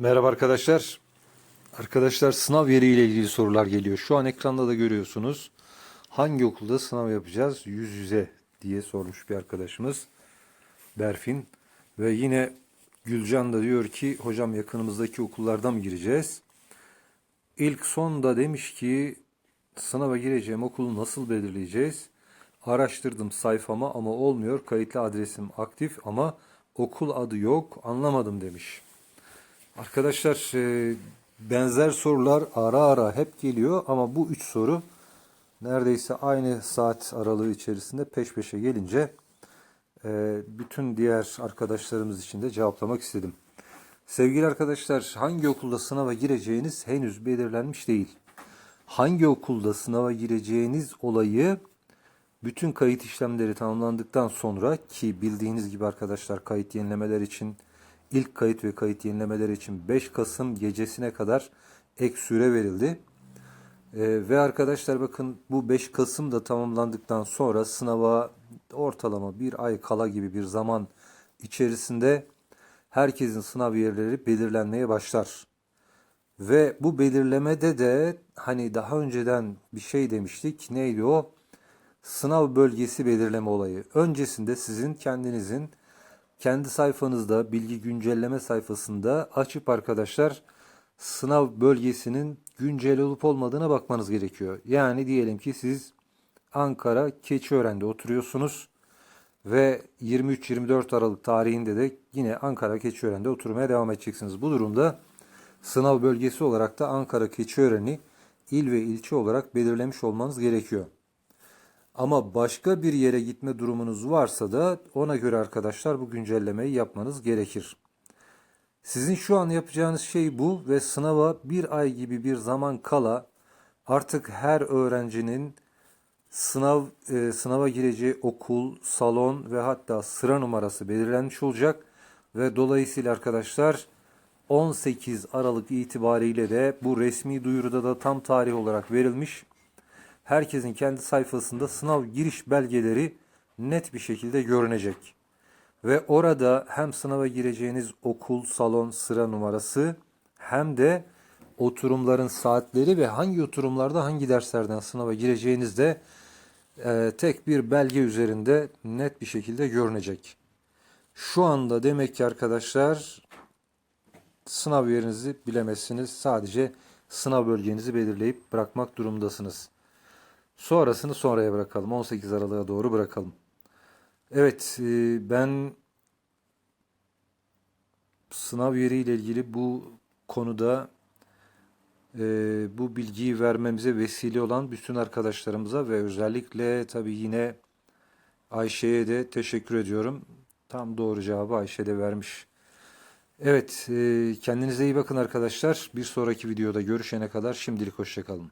Merhaba arkadaşlar. Arkadaşlar sınav yeriyle ilgili sorular geliyor. Şu an ekranda da görüyorsunuz. Hangi okulda sınav yapacağız? Yüz yüze diye sormuş bir arkadaşımız. Berfin. Ve yine Gülcan da diyor ki hocam yakınımızdaki okullardan mı gireceğiz? İlk son da demiş ki sınava gireceğim okulu nasıl belirleyeceğiz? Araştırdım sayfama ama olmuyor. Kayıtlı adresim aktif ama okul adı yok. Anlamadım demiş. Arkadaşlar e, benzer sorular ara ara hep geliyor ama bu üç soru neredeyse aynı saat aralığı içerisinde peş peşe gelince e, bütün diğer arkadaşlarımız için de cevaplamak istedim. Sevgili arkadaşlar hangi okulda sınava gireceğiniz henüz belirlenmiş değil. Hangi okulda sınava gireceğiniz olayı bütün kayıt işlemleri tamamlandıktan sonra ki bildiğiniz gibi arkadaşlar kayıt yenilemeler için ilk kayıt ve kayıt yenilemeler için 5 Kasım gecesine kadar ek süre verildi. Ee, ve arkadaşlar bakın bu 5 Kasım da tamamlandıktan sonra sınava ortalama bir ay kala gibi bir zaman içerisinde herkesin sınav yerleri belirlenmeye başlar. Ve bu belirlemede de hani daha önceden bir şey demiştik. Neydi o? Sınav bölgesi belirleme olayı. Öncesinde sizin kendinizin kendi sayfanızda bilgi güncelleme sayfasında açıp arkadaşlar sınav bölgesinin güncel olup olmadığına bakmanız gerekiyor. Yani diyelim ki siz Ankara Keçiören'de oturuyorsunuz ve 23-24 Aralık tarihinde de yine Ankara Keçiören'de oturmaya devam edeceksiniz. Bu durumda sınav bölgesi olarak da Ankara Keçiören'i il ve ilçe olarak belirlemiş olmanız gerekiyor. Ama başka bir yere gitme durumunuz varsa da ona göre arkadaşlar bu güncellemeyi yapmanız gerekir. Sizin şu an yapacağınız şey bu ve sınava bir ay gibi bir zaman kala artık her öğrencinin sınav e, sınava gireceği okul, salon ve hatta sıra numarası belirlenmiş olacak ve dolayısıyla arkadaşlar 18 Aralık itibariyle de bu resmi duyuruda da tam tarih olarak verilmiş herkesin kendi sayfasında sınav giriş belgeleri net bir şekilde görünecek. Ve orada hem sınava gireceğiniz okul, salon, sıra numarası hem de oturumların saatleri ve hangi oturumlarda hangi derslerden sınava gireceğiniz de e, tek bir belge üzerinde net bir şekilde görünecek. Şu anda demek ki arkadaşlar sınav yerinizi bilemezsiniz. Sadece sınav bölgenizi belirleyip bırakmak durumdasınız. Sonrasını sonraya bırakalım. 18 Aralık'a doğru bırakalım. Evet, e, ben sınav yeriyle ilgili bu konuda e, bu bilgiyi vermemize vesile olan bütün arkadaşlarımıza ve özellikle tabii yine Ayşe'ye de teşekkür ediyorum. Tam doğru cevabı Ayşe de vermiş. Evet, e, kendinize iyi bakın arkadaşlar. Bir sonraki videoda görüşene kadar şimdilik hoşçakalın.